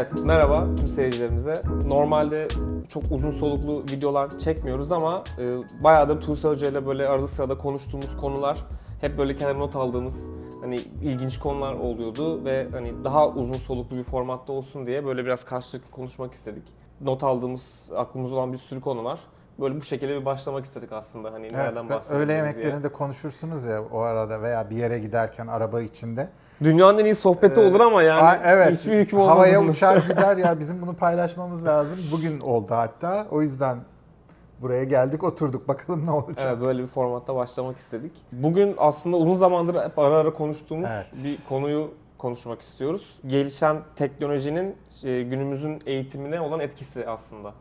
Evet, merhaba tüm seyircilerimize. Normalde çok uzun soluklu videolar çekmiyoruz ama e, bayağıdır Tuğse Hoca ile böyle arada sırada konuştuğumuz konular, hep böyle kenara not aldığımız hani ilginç konular oluyordu ve hani daha uzun soluklu bir formatta olsun diye böyle biraz karşılıklı konuşmak istedik. Not aldığımız, aklımızda olan bir sürü konu var. Böyle bu şekilde bir başlamak istedik aslında hani Evet, nereden ve bahsedebiliriz öğle diye. yemeklerinde konuşursunuz ya o arada veya bir yere giderken araba içinde. Dünyanın en iyi sohbeti Ee, olur ama yani Aa, evet. hiçbir hüküm olmaz. Havaya uçar gider ya bizim bunu paylaşmamız lazım. Bugün oldu hatta. O yüzden buraya geldik oturduk bakalım ne olacak. Evet böyle bir formatta başlamak istedik. Bugün aslında uzun zamandır hep ara ara konuştuğumuz Evet. bir konuyu konuşmak istiyoruz. Gelişen teknolojinin e, günümüzün eğitimine olan etkisi aslında.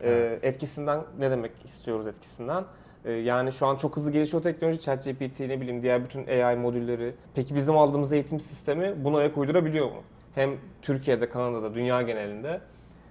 E, Evet. Etkisinden ne demek istiyoruz etkisinden? E, Yani şu an çok hızlı gelişiyor teknoloji, ChatGPT ne bileyim diğer bütün AI modülleri. Peki bizim aldığımız eğitim sistemi buna ayak uydurabiliyor mu? Hem Türkiye'de, Kanada'da, dünya genelinde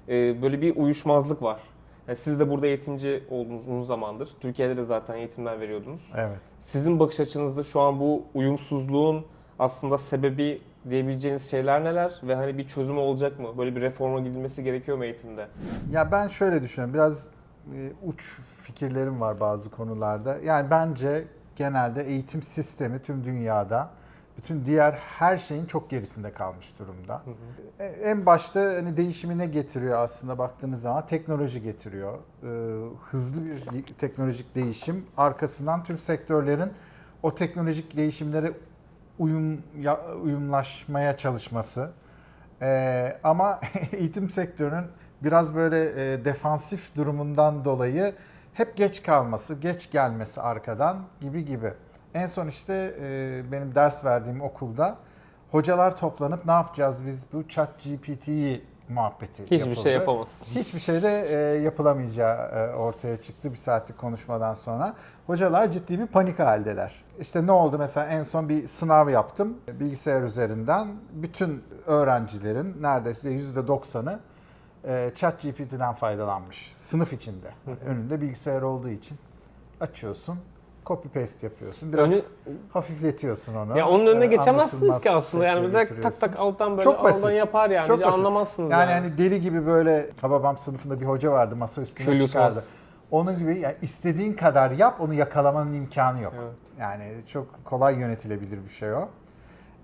e, böyle bir uyuşmazlık var. Yani siz de burada eğitimci oldunuz uzun zamandır. Türkiye'de de zaten eğitimler veriyordunuz. Evet. Sizin bakış açınızda şu an bu uyumsuzluğun aslında sebebi diyebileceğiniz şeyler neler ve hani bir çözümü olacak mı? Böyle bir reforma gidilmesi gerekiyor mu eğitimde? Ya ben şöyle düşünüyorum. Biraz e, uç fikirlerim var bazı konularda. Yani bence genelde eğitim sistemi tüm dünyada bütün diğer her şeyin çok gerisinde kalmış durumda. E, En başta hani değişimi ne getiriyor aslında baktığınız zaman teknoloji getiriyor. Ee, hızlı bir teknolojik değişim arkasından tüm sektörlerin o teknolojik değişimlere uyum ya- uyumlaşmaya çalışması. Ee, ama eğitim sektörünün biraz böyle e, defansif durumundan dolayı hep geç kalması, geç gelmesi arkadan gibi gibi. En son işte e, benim ders verdiğim okulda hocalar toplanıp ne yapacağız biz bu chat GPT'yi muhabbeti Hiçbir yapıldı. şey yapamazsın. Hiçbir şey de e, yapılamayacağı e, ortaya çıktı bir saatlik konuşmadan sonra. Hocalar ciddi bir panik haldeler. İşte ne oldu mesela en son bir sınav yaptım bilgisayar üzerinden. Bütün öğrencilerin neredeyse %90'ı e, ChatGPT'den faydalanmış sınıf içinde. Önünde bilgisayar olduğu için açıyorsun, copy paste yapıyorsun. Biraz Önü- hafifletiyorsun onu. Ya onun önüne E, geçemezsiniz anlaşılmaz ki aslında. Yani şekle direkt tak getiriyorsun. tak alttan böyle Çok basit. alttan yapar yani. Hiç basit. anlamazsınız Yani yani. hani deli gibi böyle Hababam sınıfında bir hoca vardı masa üstüne Kül çıkardı. yutmaz. Onun gibi yani istediğin kadar yap onu yakalamanın imkanı yok. Evet. Yani çok kolay yönetilebilir bir şey o.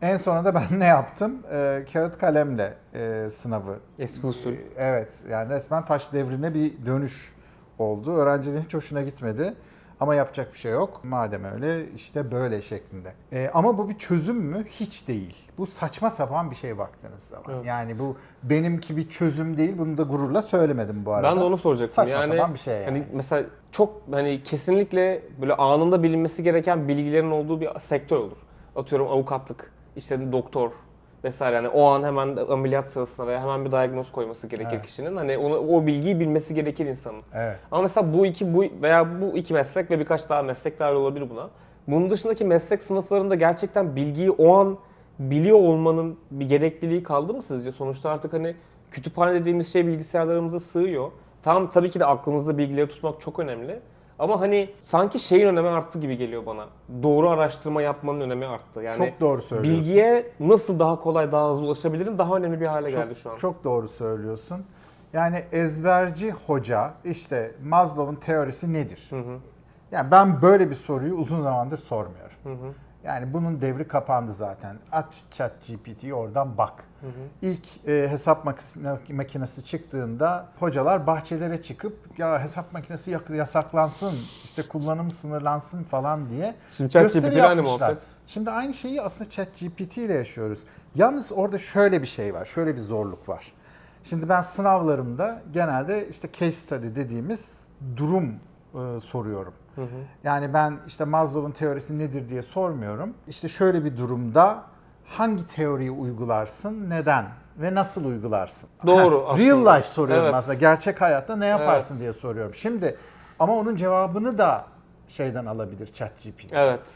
En sonunda ben ne yaptım? Ee, kağıt kalemle e, sınavı. Eski usul. Ee, Evet yani resmen taş devrine bir dönüş oldu. Öğrencilerin hiç hoşuna gitmedi. Ama yapacak bir şey yok. Madem öyle işte böyle şeklinde. Ee, ama bu bir çözüm mü? Hiç değil. Bu saçma sapan bir şey baktığınız zaman. Evet. Yani bu benimki bir çözüm değil. Bunu da gururla söylemedim bu arada. Ben de onu soracaktım. Saçma yani, sapan bir şey yani. Hani mesela çok hani kesinlikle böyle anında bilinmesi gereken bilgilerin olduğu bir sektör olur. Atıyorum avukatlık, işte doktor vesaire. Yani o an hemen ameliyat sırasında veya hemen bir diagnoz koyması gerekir Evet. kişinin. Hani onu o bilgiyi bilmesi gerekir insanın. Evet. Ama mesela bu iki bu veya bu iki meslek ve birkaç daha meslek dahil olabilir buna. Bunun dışındaki meslek sınıflarında gerçekten bilgiyi o an biliyor olmanın bir gerekliliği kaldı mı sizce? Sonuçta artık hani kütüphane dediğimiz şey bilgisayarlarımıza sığıyor. Tamam tabii ki de aklımızda bilgileri tutmak çok önemli. Ama hani sanki şeyin önemi arttı gibi geliyor bana. Doğru araştırma yapmanın önemi arttı. Yani Çok doğru söylüyorsun. bilgiye nasıl daha kolay, daha hızlı ulaşabilirim daha önemli bir hale geldi çok, şu an. Çok doğru söylüyorsun. Yani ezberci hoca işte Maslow'un teorisi nedir? Hı hı, Yani ben böyle bir soruyu uzun zamandır sormuyorum. hı hı, Yani bunun devri kapandı zaten. Aç chat GPT'yi oradan bak. hı hı. İlk e, hesap makine- makinesi çıktığında hocalar bahçelere çıkıp ya hesap makinesi yasaklansın, işte kullanım sınırlansın falan diye Şimdi gösteri ile aynı muhabbet. Şimdi aynı şeyi aslında ChatGPT ile yaşıyoruz. Yalnız orada şöyle bir şey var, şöyle bir zorluk var. Şimdi ben sınavlarımda genelde işte case study dediğimiz durum e, soruyorum. Hı hı. Yani ben işte Maslow'un teorisi nedir diye sormuyorum. İşte şöyle bir durumda hangi teoriyi uygularsın, neden ve nasıl uygularsın? Doğru Ha, aslında. Real life soruyorum Evet. aslında. Gerçek hayatta ne yaparsın Evet. diye soruyorum. Şimdi ama onun cevabını da şeyden alabilir ChatGPT. Evet.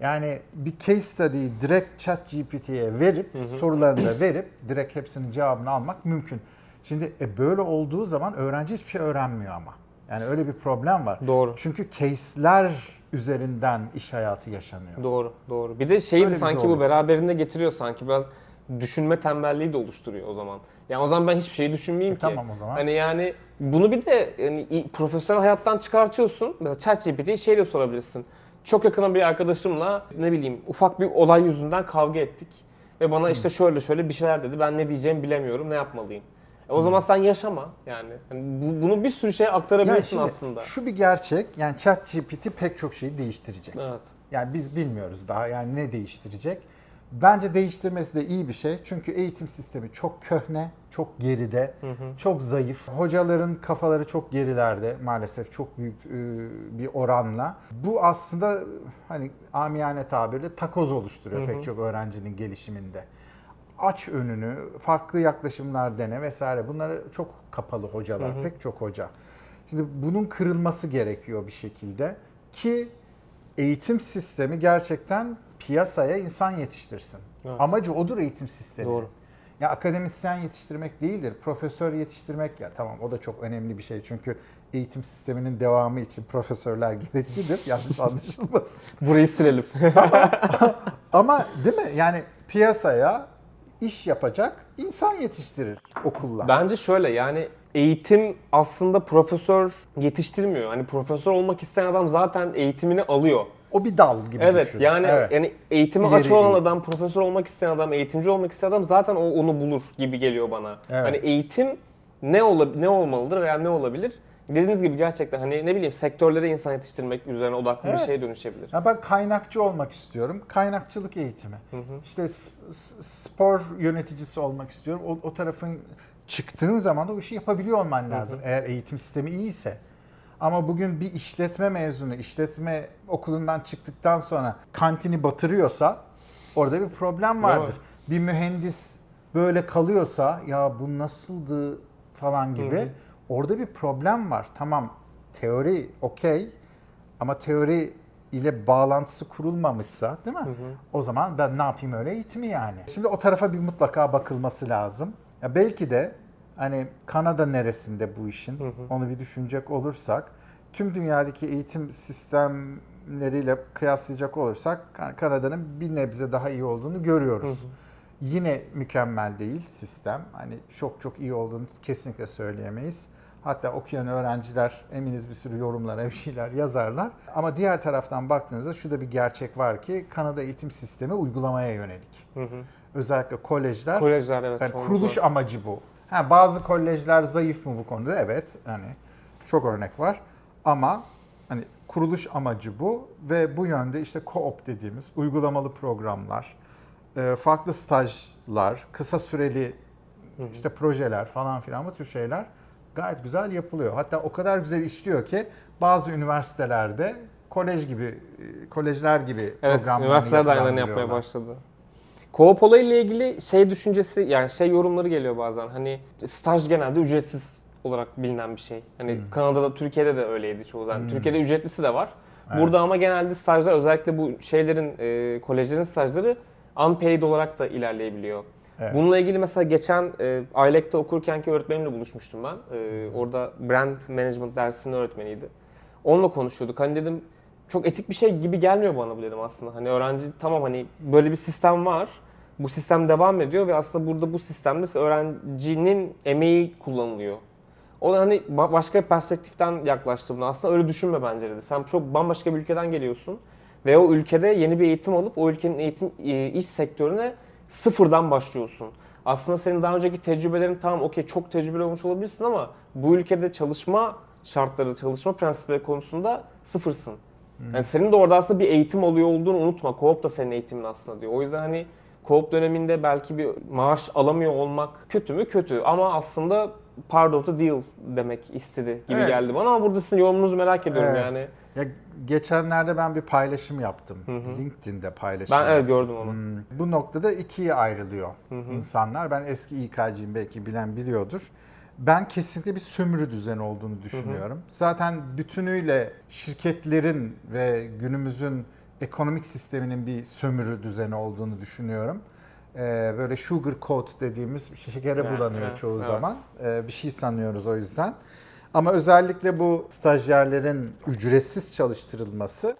Yani bir case study'yi direkt ChatGPT'ye verip sorularını da verip direkt hepsinin cevabını almak mümkün. Şimdi e, böyle olduğu zaman öğrenci hiçbir şey öğrenmiyor ama. Yani öyle bir problem var. Doğru. Çünkü case'ler üzerinden iş hayatı yaşanıyor. Doğru, doğru. Bir de şeyi Öyle sanki bu beraberinde getiriyor sanki biraz düşünme tembelliği de oluşturuyor o zaman. Yani o zaman ben hiçbir şey düşünmeyeyim E, ki. tamam o zaman. Hani yani bunu bir de yani profesyonel hayattan çıkartıyorsun. Mesela ChatGPT'ye şey de sorabilirsin. Çok yakın bir arkadaşımla ne bileyim ufak bir olay yüzünden kavga ettik. Ve bana işte şöyle şöyle bir şeyler dedi. Ben ne diyeceğimi bilemiyorum. Ne yapmalıyım? E o zaman sen yaşama yani. Bu- bunu bir sürü şeye Yani aktarabilirsin şimdi aslında. Şu bir gerçek. Yani ChatGPT pek çok şeyi değiştirecek. Evet. Yani biz bilmiyoruz daha yani ne değiştirecek. Bence değiştirmesi de iyi bir şey. Çünkü eğitim sistemi çok köhne, çok geride, çok zayıf. Hocaların kafaları çok gerilerde maalesef çok büyük e, bir oranla. Bu aslında hani amiyane tabirle takoz oluşturuyor pek çok öğrencinin gelişiminde. Aç önünü, farklı yaklaşımlar dene vesaire. Bunları çok kapalı hocalar, pek çok hoca. Şimdi bunun kırılması gerekiyor bir şekilde ki eğitim sistemi gerçekten piyasaya insan yetiştirsin. Evet. Amacı odur eğitim sistemi. Doğru. Ya akademisyen yetiştirmek değildir. Profesör yetiştirmek ya tamam o da çok önemli bir şey. Çünkü eğitim sisteminin devamı için profesörler gereklidir. Yanlış anlaşılmasın. Burayı silelim. Ama değil mi? Yani piyasaya iş yapacak insan yetiştirir okullar. Bence şöyle yani eğitim aslında profesör yetiştirmiyor. Hani profesör olmak isteyen adam zaten eğitimini alıyor. O bir dal gibi Evet düşün. yani Evet. yani eğitimi İleri aç olan adam, profesör olmak isteyen adam, eğitimci olmak isteyen adam zaten o onu bulur gibi geliyor bana. Evet. Hani eğitim ne ola, ne olmalıdır veya ne olabilir? Dediğiniz gibi gerçekten hani ne bileyim sektörlere insan yetiştirmek üzerine odaklı Evet. bir şeye dönüşebilir. Ya ben kaynakçı olmak istiyorum. Kaynakçılık eğitimi. İşte s- s- spor yöneticisi olmak istiyorum. O, o tarafın çıktığın zaman da o işi yapabiliyor olman lazım. Eğer eğitim sistemi iyiyse. Ama bugün bir işletme mezunu, işletme okulundan çıktıktan sonra kantini batırıyorsa orada bir problem vardır. Bir mühendis böyle kalıyorsa ya bu nasıldı falan gibi Hı hı. Orada bir problem var. Tamam teori okey ama teori ile bağlantısı kurulmamışsa değil mi? O zaman ben ne yapayım öyle eğitimi yani. Şimdi o tarafa bir mutlaka bakılması lazım. Ya belki de hani Kanada neresinde bu işin onu bir düşünecek olursak tüm dünyadaki eğitim sistemleriyle kıyaslayacak olursak Kan- Kanada'nın bir nebze daha iyi olduğunu görüyoruz. Yine mükemmel değil sistem. Hani çok çok iyi olduğunu kesinlikle söyleyemeyiz. Hatta okuyan öğrenciler eminiz bir sürü yorumlara bir şeyler yazarlar. Ama diğer taraftan baktığınızda şu da bir gerçek var ki Kanada eğitim sistemi uygulamaya yönelik. Hı hı. Özellikle kolejler Kolejler evet. yani kuruluş amacı bu. Ha, bazı kolejler zayıf mı bu konuda? Evet. Hani çok örnek var. Ama hani kuruluş amacı bu ve bu yönde işte co-op dediğimiz uygulamalı programlar, e, farklı stajlar, kısa süreli işte projeler falan filan bu tür şeyler gayet güzel yapılıyor. Hatta o kadar güzel işliyor ki bazı üniversitelerde kolej gibi e, kolejler gibi Evet, üniversiteler de aynılarını yapmaya başladı. Co-op olayıyla ilgili şey düşüncesi yani şey yorumları geliyor bazen. Hani staj genelde ücretsiz olarak bilinen bir şey. Hani Hmm. Kanada'da, Türkiye'de de öyleydi çoğu zaman. Türkiye'de ücretlisi de var. Burada ama genelde stajlar özellikle bu şeylerin, e, kolejlerin stajları unpaid olarak da ilerleyebiliyor. Evet. Bununla ilgili mesela geçen e, ILEC'te okurkenki öğretmenimle buluşmuştum ben. E, orada brand management dersinin öğretmeniydi. Onunla konuşuyorduk. Hani dedim çok etik bir şey gibi gelmiyor bana bu dedim aslında. Hani öğrenci tamam hani böyle bir sistem var. Bu sistem devam ediyor ve aslında burada bu sistemde öğrencinin emeği kullanılıyor. O da hani ba- başka bir perspektiften yaklaştı buna. Aslında öyle düşünme bence dedi. Sen çok bambaşka bir ülkeden geliyorsun ve o ülkede yeni bir eğitim alıp o ülkenin eğitim e, iş sektörüne sıfırdan başlıyorsun. Aslında senin daha önceki tecrübelerin tamam okey çok tecrübeli olmuş olabilirsin ama bu ülkede çalışma şartları, çalışma prensipleri konusunda sıfırsın. Yani senin de orada aslında bir eğitim alıyor olduğunu unutma. Co-op da senin eğitimin aslında diyor. O yüzden hani co-op döneminde belki bir maaş alamıyor olmak kötü mü? Kötü ama aslında part of the deal demek istedi gibi Evet. geldi bana ama burada sizin yorumunuzu merak ediyorum Evet. yani. Ya geçenlerde ben bir paylaşım yaptım. LinkedIn'de paylaşım. Ben evet gördüm onu. Hmm, Bu noktada ikiye ayrılıyor insanlar. Ben eski İK'ciyim belki bilen biliyordur. Ben kesinlikle bir sömürü düzeni olduğunu düşünüyorum. Zaten bütünüyle şirketlerin ve günümüzün ekonomik sisteminin bir sömürü düzeni olduğunu düşünüyorum. Ee, böyle sugar coat dediğimiz şekere bulanıyor evet, çoğu evet. zaman. Ee, bir şey sanıyoruz o yüzden. Ama özellikle bu stajyerlerin ücretsiz çalıştırılması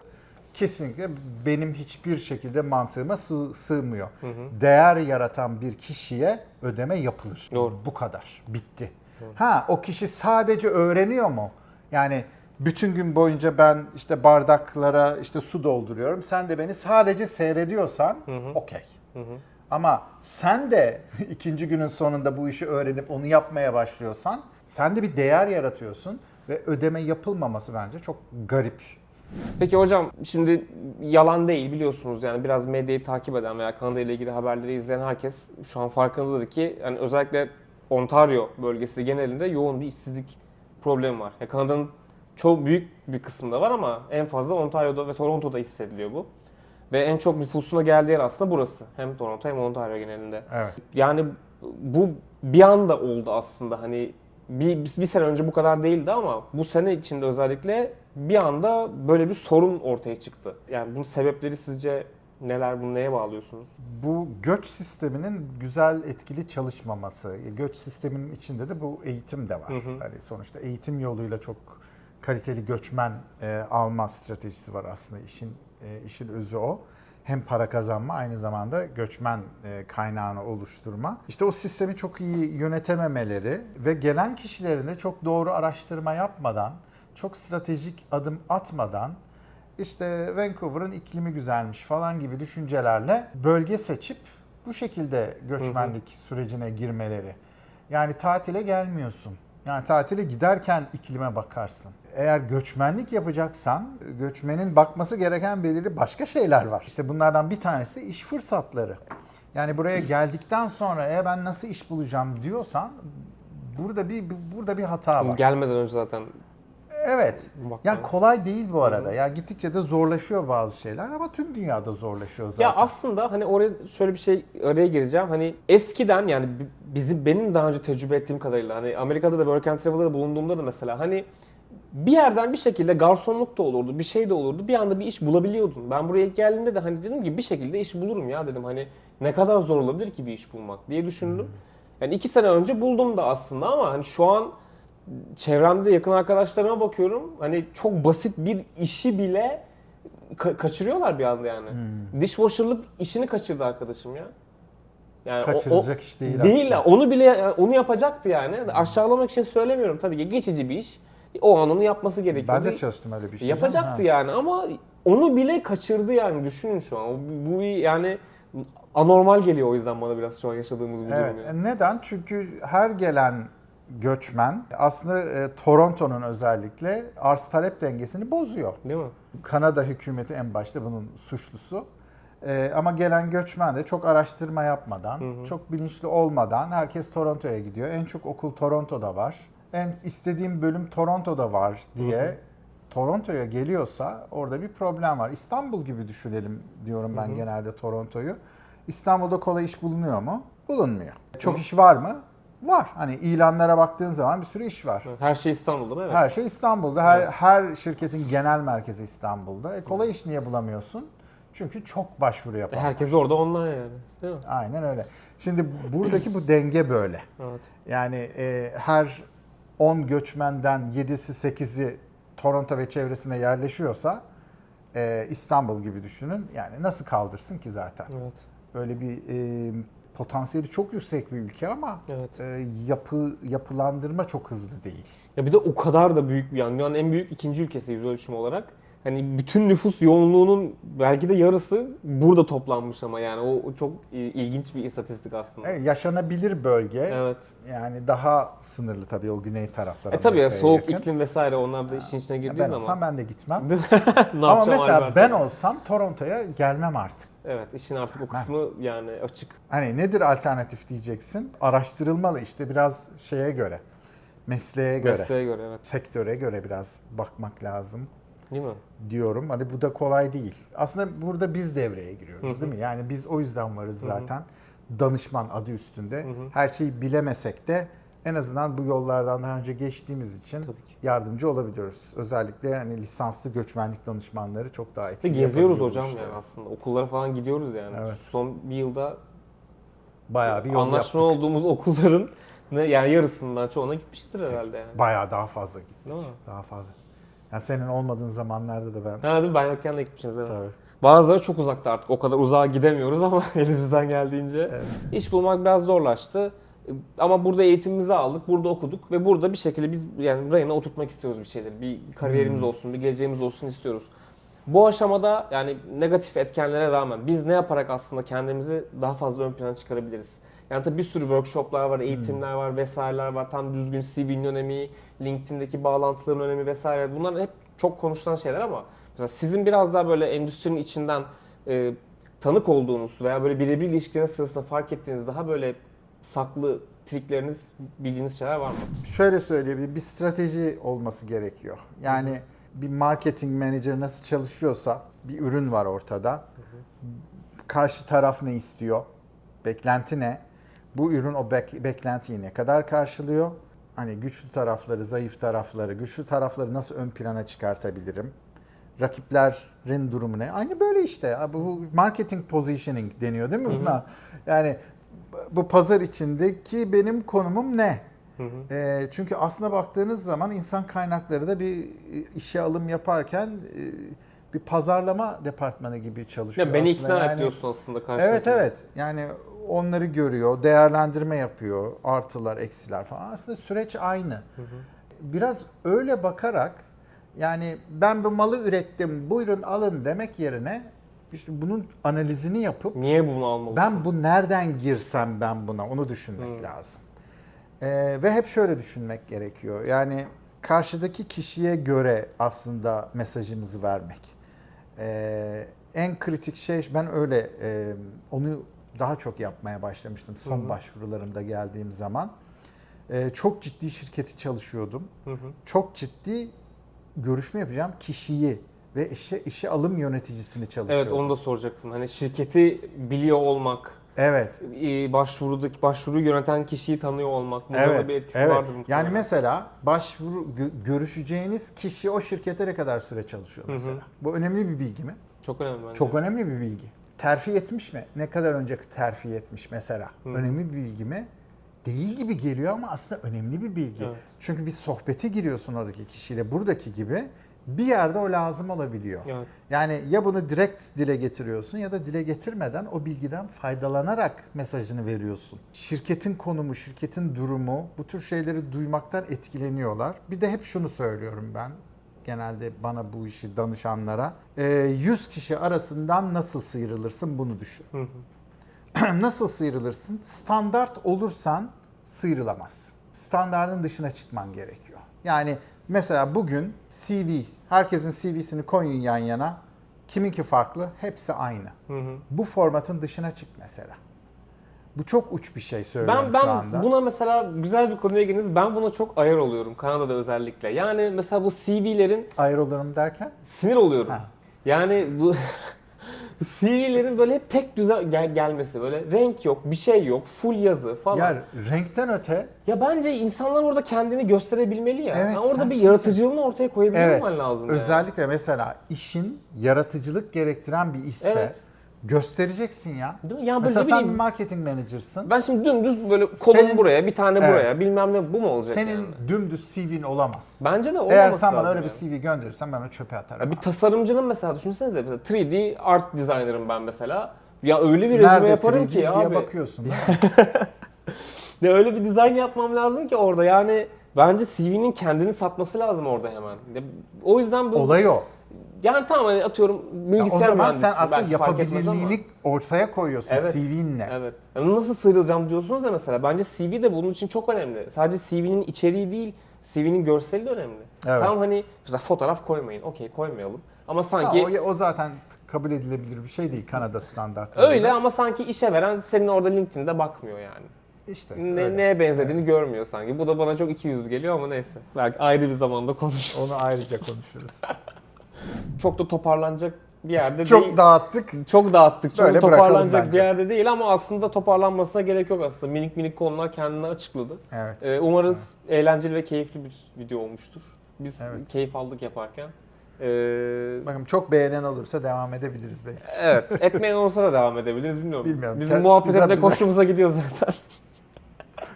kesinlikle benim hiçbir şekilde mantığıma sığ- sığmıyor. Hı hı. Değer yaratan bir kişiye ödeme yapılır. Doğru. Bu kadar. Bitti. Ha o kişi sadece öğreniyor mu? Yani bütün gün boyunca ben işte bardaklara işte su dolduruyorum. Sen de beni sadece seyrediyorsan okey. Ama sen de ikinci günün sonunda bu işi öğrenip onu yapmaya başlıyorsan sen de bir değer yaratıyorsun ve ödeme yapılmaması bence çok garip. Peki hocam şimdi yalan değil biliyorsunuz yani biraz medyayı takip eden veya Kanada ile ilgili haberleri izleyen herkes şu an farkındadır ki yani özellikle Ontario bölgesi genelinde yoğun bir işsizlik problemi var. Ya Kanada'nın çok büyük bir kısmında var ama en fazla Ontario'da ve Toronto'da hissediliyor bu. Ve en çok nüfusuna geldiği yer aslında burası. Hem Toronto hem Ontario genelinde. Evet. Yani bu bir anda oldu aslında hani bir, bir sene önce bu kadar değildi ama bu sene içinde özellikle bir anda böyle bir sorun ortaya çıktı. Yani bunun sebepleri sizce neler, bunu neye bağlıyorsunuz? Bu göç sisteminin güzel etkili çalışmaması. Göç sisteminin içinde de bu eğitim de var. Hı hı. Hani sonuçta eğitim yoluyla çok kaliteli göçmen e, alma stratejisi var aslında işin e, işin özü o. Hem para kazanma aynı zamanda göçmen e, kaynağını oluşturma. İşte o sistemi çok iyi yönetememeleri ve gelen kişilerin de çok doğru araştırma yapmadan, çok stratejik adım atmadan işte Vancouver'ın iklimi güzelmiş falan gibi düşüncelerle bölge seçip bu şekilde göçmenlik sürecine girmeleri. Yani tatile gelmiyorsun. Yani tatile giderken iklime bakarsın. Eğer göçmenlik yapacaksan göçmenin bakması gereken belirli başka şeyler var. İşte bunlardan bir tanesi de iş fırsatları. Yani buraya geldikten sonra e ben nasıl iş bulacağım diyorsan burada bir burada bir hata var. Gelmeden önce zaten Evet. Yani kolay değil bu arada. Yani gittikçe de zorlaşıyor bazı şeyler ama tüm dünyada zorlaşıyor zaten. Ya aslında hani oraya şöyle bir şey araya gireceğim. Hani eskiden yani bi- bizim benim daha önce tecrübe ettiğim kadarıyla hani Amerika'da da work and travel'da bulunduğumda da mesela hani bir yerden bir şekilde garsonluk da olurdu, bir şey de olurdu. Bir anda bir iş bulabiliyordun. Ben buraya ilk geldiğimde de hani dedim ki bir şekilde iş bulurum ya dedim. Hani ne kadar zor olabilir ki bir iş bulmak diye düşündüm. Yani iki sene önce buldum da aslında ama hani şu an çevremde yakın arkadaşlarıma bakıyorum. Hani çok basit bir işi bile ka- kaçırıyorlar bir anda yani. Dishwasher'lık işini kaçırdı arkadaşım ya. Yani o- Kaçırılacak o, iş değil Değil aslında. onu bile onu yapacaktı yani. Aşağılamak için söylemiyorum tabii ki geçici bir iş. O an onu yapması gerekiyordu. Ben de çalıştım öyle bir şey. Yapacaktı yani ama onu bile kaçırdı yani düşünün şu an. Bu bir yani anormal geliyor o yüzden bana biraz şu an yaşadığımız bu Evet. durum yani. Neden? Çünkü her gelen göçmen aslında e, Toronto'nun özellikle arz talep dengesini bozuyor. Değil mi? Kanada hükümeti en başta bunun suçlusu. Ee, ama gelen göçmen de çok araştırma yapmadan, çok bilinçli olmadan herkes Toronto'ya gidiyor. En çok okul Toronto'da var. En istediğim bölüm Toronto'da var diye Toronto'ya geliyorsa orada bir problem var. İstanbul gibi düşünelim diyorum ben genelde Toronto'yu. İstanbul'da kolay iş bulunuyor mu? Bulunmuyor. Çok iş var mı? Var. Hani ilanlara baktığın zaman bir sürü iş var. Her şey İstanbul'da mı? Evet. Her şey İstanbul'da. Her her şirketin genel merkezi İstanbul'da. E kolay iş niye bulamıyorsun? Çünkü çok başvuru yapan. var. Herkes orada online yani. Değil mi? Aynen öyle. Şimdi buradaki bu denge böyle. Evet. Yani e, her 10 göçmenden 7'si 8'i Toronto ve çevresine yerleşiyorsa e, İstanbul gibi düşünün. Yani nasıl kaldırsın ki zaten? Evet. Böyle bir e, potansiyeli çok yüksek bir ülke ama Evet. e, yapı yapılandırma çok hızlı değil. Ya bir de o kadar da büyük bir yani dünyanın en büyük ikinci ülkesi yüz ölçümü olarak. Hani bütün nüfus yoğunluğunun belki de yarısı burada toplanmış ama yani o, o çok ilginç bir istatistik aslında. E, yaşanabilir bölge. Evet. Yani daha sınırlı tabii o güney taraflara. E tabii ya soğuk yakın. iklim vesaire onlar da işin içine girdiği Ben zaman. olsam ben de gitmem. Ama mesela Albert? ben olsam Toronto'ya gelmem artık. Evet işin artık o kısmı yani açık. Hani nedir alternatif diyeceksin? Araştırılmalı işte biraz şeye göre. Mesleğe göre. Mesleğe göre evet. Sektöre göre biraz bakmak lazım Değil mi? diyorum. Hani bu da kolay değil. Aslında burada biz devreye giriyoruz değil mi? Yani biz o yüzden varız zaten. Danışman adı üstünde. Her şeyi bilemesek de en azından bu yollardan daha önce geçtiğimiz için yardımcı olabiliyoruz. Özellikle hani lisanslı göçmenlik danışmanları çok daha İşte etkili. geziyoruz hocam işleri. yani aslında. Okullara falan gidiyoruz yani. Evet. Son bir yılda Bayağı bir yol anlaşma yaptık. olduğumuz okulların yani yarısından çoğuna gitmişizdir herhalde yani. Bayağı daha fazla gittik. Değil mi? Daha fazla. Yani senin olmadığın zamanlarda da ben Ha değil mi? Ben yokken de gitmişsiniz evet. Tabii. Bazıları çok uzakta artık. O kadar uzağa gidemiyoruz ama elimizden geldiğince. Evet. İş bulmak biraz zorlaştı. Ama burada eğitimimizi aldık, burada okuduk ve burada bir şekilde biz yani rayına oturtmak istiyoruz bir şeyleri. Bir kariyerimiz Hmm. olsun, bir geleceğimiz olsun istiyoruz. Bu aşamada yani negatif etkenlere rağmen biz ne yaparak aslında kendimizi daha fazla ön plana çıkarabiliriz? Yani tabii bir sürü workshoplar var, eğitimler var, vesaireler var. Tam düzgün CV'nin önemi, LinkedIn'deki bağlantıların önemi vesaire. Bunlar hep çok konuşulan şeyler ama mesela sizin biraz daha böyle endüstrinin içinden e, tanık olduğunuz veya böyle birebir ilişkilerin sırasında fark ettiğiniz daha böyle saklı trikleriniz, bildiğiniz şeyler var mı? Şöyle söyleyebilirim, bir strateji olması gerekiyor. Yani bir marketing manager nasıl çalışıyorsa bir ürün var ortada. Karşı taraf ne istiyor? Beklenti ne? Bu ürün o bek- beklentiyi ne kadar karşılıyor? Hani güçlü tarafları, zayıf tarafları, güçlü tarafları nasıl ön plana çıkartabilirim? Rakiplerin durumu ne? Aynı böyle işte. Bu marketing positioning deniyor değil mi Hı hı. buna? Yani bu pazar içindeki benim konumum ne? Hı hı. E, çünkü aslına baktığınız zaman insan kaynakları da bir işe alım yaparken e, bir pazarlama departmanı gibi çalışıyor. Ya beni aslında. ikna Yani- et diyorsun aslında karşıdaki. Evet evet. Yani onları görüyor, değerlendirme yapıyor, artılar, eksiler falan. Aslında süreç aynı. Hı hı. Biraz öyle bakarak yani ben bu malı ürettim, buyurun alın demek yerine işte bunun analizini yapıp Niye bunu almalısın? ben bu nereden girsem ben buna onu düşünmek Hmm. lazım. Ee, ve hep şöyle düşünmek gerekiyor. Yani karşıdaki kişiye göre aslında mesajımızı vermek. Ee, en kritik şey ben öyle e, onu daha çok yapmaya başlamıştım son Hı hı. başvurularımda geldiğim zaman. Ee, çok ciddi şirketi çalışıyordum. Hı hı. Çok ciddi görüşme yapacağım kişiyi ve işe işe alım yöneticisini çalışıyordum. Evet onu da soracaktım. Hani şirketi biliyor olmak, Evet. e, başvurudaki başvuruyu yöneten kişiyi tanıyor olmak. Bunda Evet, bir etkisi evet. vardır muhtemelen. Yani mesela başvuru gö- görüşeceğiniz kişi o şirkete ne kadar süre çalışıyor Hı hı. mesela. Bu önemli bir bilgi mi? Çok önemli bence. Çok önemli bir bilgi. Terfi etmiş mi? Ne kadar önce terfi etmiş mesela? Hı. Önemli bir bilgi mi? Değil gibi geliyor ama aslında önemli bir bilgi. Evet. Çünkü bir sohbete giriyorsun oradaki kişiyle buradaki gibi bir yerde o lazım olabiliyor. Evet. Yani ya bunu direkt dile getiriyorsun ya da dile getirmeden o bilgiden faydalanarak mesajını veriyorsun. Şirketin konumu, şirketin durumu bu tür şeyleri duymaktan etkileniyorlar. Bir de hep şunu söylüyorum ben genelde bana bu işi danışanlara. Ee, 100 kişi arasından nasıl sıyrılırsın bunu düşün. Hı hı. nasıl sıyrılırsın? Standart olursan sıyrılamazsın. Standardın dışına çıkman gerekiyor. Yani mesela bugün CV, herkesin CV'sini koyun yan yana. Kiminki farklı? Hepsi aynı. Hı hı. Bu formatın dışına çık mesela. Bu çok uç bir şey söylüyorum Ben şu ben anda. buna mesela güzel bir konuya girdiniz. Ben buna çok ayar oluyorum Kanada'da özellikle. Yani mesela bu CV'lerin Ayrılırım derken? sinir oluyorum. Ha. Yani bu CV'lerin böyle hep tek düzen gel- gelmesi böyle renk yok, bir şey yok, full yazı falan. Ya Ya, renkten öte bence insanlar orada kendini gösterebilmeli ya. Evet, Yani orada sen bir yaratıcılığını ortaya koyabiliyor evet lazım. yani. özellikle mesela işin yaratıcılık gerektiren bir işse Evet. Göstereceksin ya. Değil mi? Böyle Mesela ne sen bir marketing manager'sın. ben şimdi dümdüz böyle kolum Senin- buraya, bir tane Evet. buraya, bilmem ne bu mu olacak Senin yani? dümdüz CV'nin olamaz. Bence de olmaması Eğer sen bana lazım öyle yani. bir CV gönderirsen ben onu çöpe atarım. Ya bir tasarımcının mesela düşünsenize mesela 3D art designer'ım ben mesela. Ya öyle bir rezime yaparım 3D ki diye abi. bakıyorsun değil mi? Ya öyle bir dizayn yapmam lazım ki orada yani bence CV'nin kendini satması lazım orada hemen. Ya o yüzden bu Olay o. yani tamam hani atıyorum Ya bilgisayar o zaman sen aslında belki yapabilirliğini ortaya koyuyorsun Evet. CV'nle. Evet. Yani nasıl sıyrılacağım diyorsunuz ya mesela. Bence CV de bunun için çok önemli. Sadece CV'nin içeriği değil, CV'nin görseli de önemli. Evet. Tamam hani mesela fotoğraf koymayın. Okey koymayalım. Ama Ha, sanki o, o zaten kabul edilebilir bir şey değil Kanada standartları. öyle ama sanki işe veren senin orada LinkedIn'de bakmıyor yani. İşte Ne, öyle. neye benzediğini görmüyor sanki. Bu da bana çok iki yüz geliyor ama neyse. Belki ayrı bir zamanda konuşuruz. Onu ayrıca konuşuruz. Çok da toparlanacak bir yerde Çok değil. dağıttık. Çok dağıttık. Çok Böyle toparlanacak bir yerde değil ama aslında toparlanmasına gerek yok aslında. Minik minik konular kendini açıkladı. Evet. Ee, umarız eğlenceli ve keyifli bir video olmuştur. Biz Evet. keyif aldık yaparken. Ee, Bakın çok beğenen olursa devam edebiliriz belki. evet, etmeyen olsa da devam edebiliriz bilmiyorum. Bilmiyorum. Bizim muhabbet bize- hoşumuza gidiyor zaten.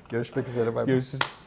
Görüşmek üzere. Bay bay. Görüşürüz.